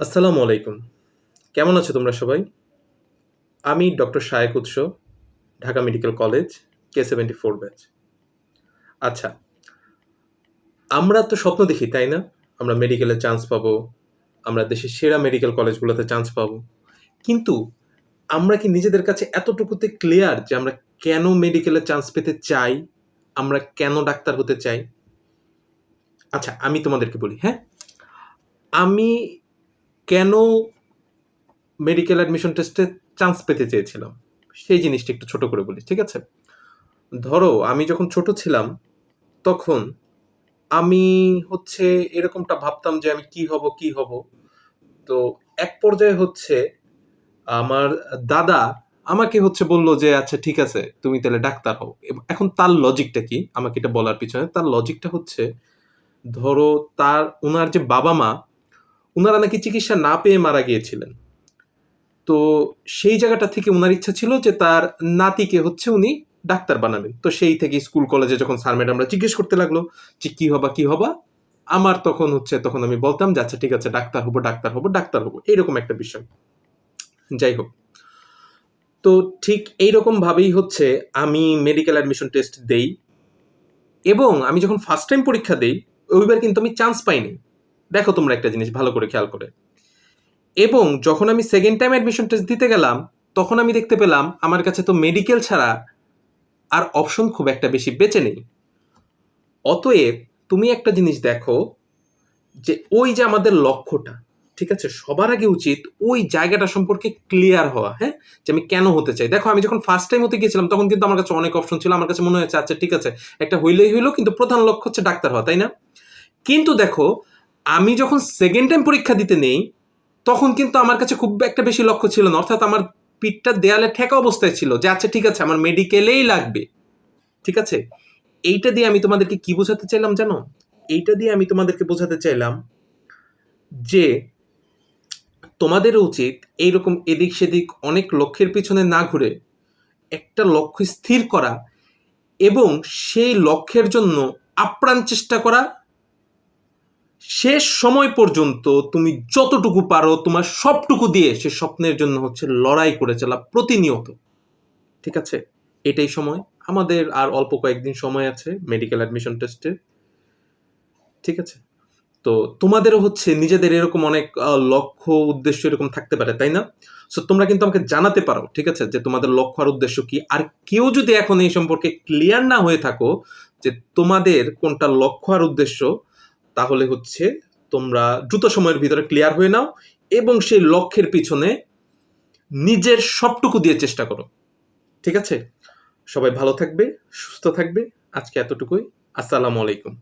আসসালামু আলাইকুম। কেমন আছো তোমরা সবাই? আমি ডক্টর শায়েক উৎস, Dhaka medical college K seventy four batch আচ্ছা আমরা তো স্বপ্ন দেখি, তাই না? আমরা মেডিকেলে চান্স পাবো, আমরা দেশের সেরা মেডিকেল কলেজগুলোতে চান্স পাবো। কিন্তু আমরা কি নিজেদের কাছে এতটুকুতে ক্লিয়ার যে আমরা কেন মেডিকেলে চান্স পেতে চাই? আমরা কেন ডাক্তার হতে চাই? আচ্ছা আমি তোমাদেরকে বলি হ্যাঁ? আমি কেন মেডিকেল অ্যাডমিশন টেস্টে চান্স পেতে চেয়েছিলাম? সেই জিনিসটা একটু ছোট করে বলি, ঠিক আছে? ধরো, আমি যখন ছোট ছিলাম, তখন আমি হচ্ছে এরকমটা ভাবতাম যে আমি কি হব কি হব। তো এক পর্যায়ে হচ্ছে আমার দাদা আমাকে হচ্ছে বলল যে আচ্ছা ঠিক আছে, তুমি তাহলে ডাক্তার হও। এখন তার লজিকটা কি? আমাকে এটা বলার পিছনে তার লজিকটা হচ্ছে, ধরো তার ওনার যে বাবা মা ওনারা নাকি চিকিৎসা না পেয়ে মারা গিয়েছিলেন। তো সেই জায়গাটা থেকে ওনার ইচ্ছা ছিল যে তার নাতিকে হচ্ছে উনি ডাক্তার বানাবেন। তো সেই থেকে স্কুল, কলেজে যখন স্যার ম্যাডামরা জিজ্ঞেস করতে লাগল যে কী হবা কী হবা, আমার তখন হচ্ছে, তখন আমি বলতাম যে আচ্ছা ঠিক আছে, ডাক্তার হব ডাক্তার হব ডাক্তার হব। এইরকম একটা বিষয়। যাই হোক, তো ঠিক এইরকম ভাবেই হচ্ছে আমি মেডিকেল অ্যাডমিশন টেস্ট দেই এবং আমি যখন ফার্স্ট টাইম পরীক্ষা দেই, ওইবার কিন্তু আমি চান্স পাইনি। দেখো তোমরা একটা জিনিস ভালো করে খেয়াল করে। এবং যখন আমি সেকেন্ড টাইম অ্যাডমিশন টেস্ট দিতে গেলাম, তখন আমি দেখতে পেলাম আমার কাছে তো মেডিকেল ছাড়া আর অপশন খুব একটা বেশি বেঁচে নেই। অতএব তুমি একটা জিনিস দেখো যে ওই যে আমাদের লক্ষ্যটা, ঠিক আছে? সবার আগে উচিত ওই জায়গাটা সম্পর্কে ক্লিয়ার হওয়া হ্যাঁ? যে আমি কেন হতে চাই। দেখো, আমি যখন ফার্স্ট টাইম হতে গিয়েছিলাম, তখন কিন্তু আমার কাছে অনেক অপশন ছিল। আমার কাছে মনে হয়েছে আচ্ছা ঠিক আছে, একটা হইলেই হইল, কিন্তু প্রধান লক্ষ্য হচ্ছে ডাক্তার হওয়া, তাই না? কিন্তু দেখো আমি যখন সেকেন্ড টাইম পরীক্ষা দিতে নেই, তখন কিন্তু আমার কাছে খুব একটা বেশি লক্ষ্য ছিল না। অর্থাৎ আমার পিঠটা দেয়ালে ঠেকা অবস্থায় ছিল যে আচ্ছা ঠিক আছে, আমার মেডিকেলেই লাগবে। ঠিক আছে? এইটা দিয়ে আমি তোমাদেরকে কি বোঝাতে চাইলাম জানো? এইটা দিয়ে আমি তোমাদেরকে বোঝাতে চাইলাম যে, তোমাদের উচিত এইরকম এদিক সেদিক অনেক লক্ষ্যের পিছনে না ঘুরে একটা লক্ষ্য স্থির করা এবং সেই লক্ষ্যের জন্য আপ্রাণ চেষ্টা করা শেষ সময় পর্যন্ত তুমি যতটুকু পারো তোমার সবটুকু দিয়ে সে স্বপ্নের জন্য হচ্ছে লড়াই করে চলা প্রতিনিয়ত। ঠিক আছে? এটাই সময়। আমাদের আর অল্প কয়েকদিন সময় আছে মেডিকেল অ্যাডমিশন টেস্টের ঠিক আছে? তো তোমাদেরও হচ্ছে নিজেদের এরকম অনেক লক্ষ্য, উদ্দেশ্য এরকম থাকতে পারে, তাই না? সো তোমরা কিন্তু আমাকে জানাতে পারো, ঠিক আছে? যে তোমাদের লক্ষ্য আর উদ্দেশ্য কি? আর কেউ যদি এখন এই সম্পর্কে ক্লিয়ার না হয়ে থাকো যে তোমাদের কোনটা লক্ষ্য আর উদ্দেশ্য তাহলে হচ্ছে তোমরা দ্রুত সময়ের ভিতরে ক্লিয়ার হয়ে নাও এবং সেই লক্ষ্যের পিছনে নিজের সবটুকু দিয়ে চেষ্টা করো। ঠিক আছে? সবাই ভালো থাকবে, সুস্থ থাকবে। আজকে এতটুকুই। আসসালামু আলাইকুম।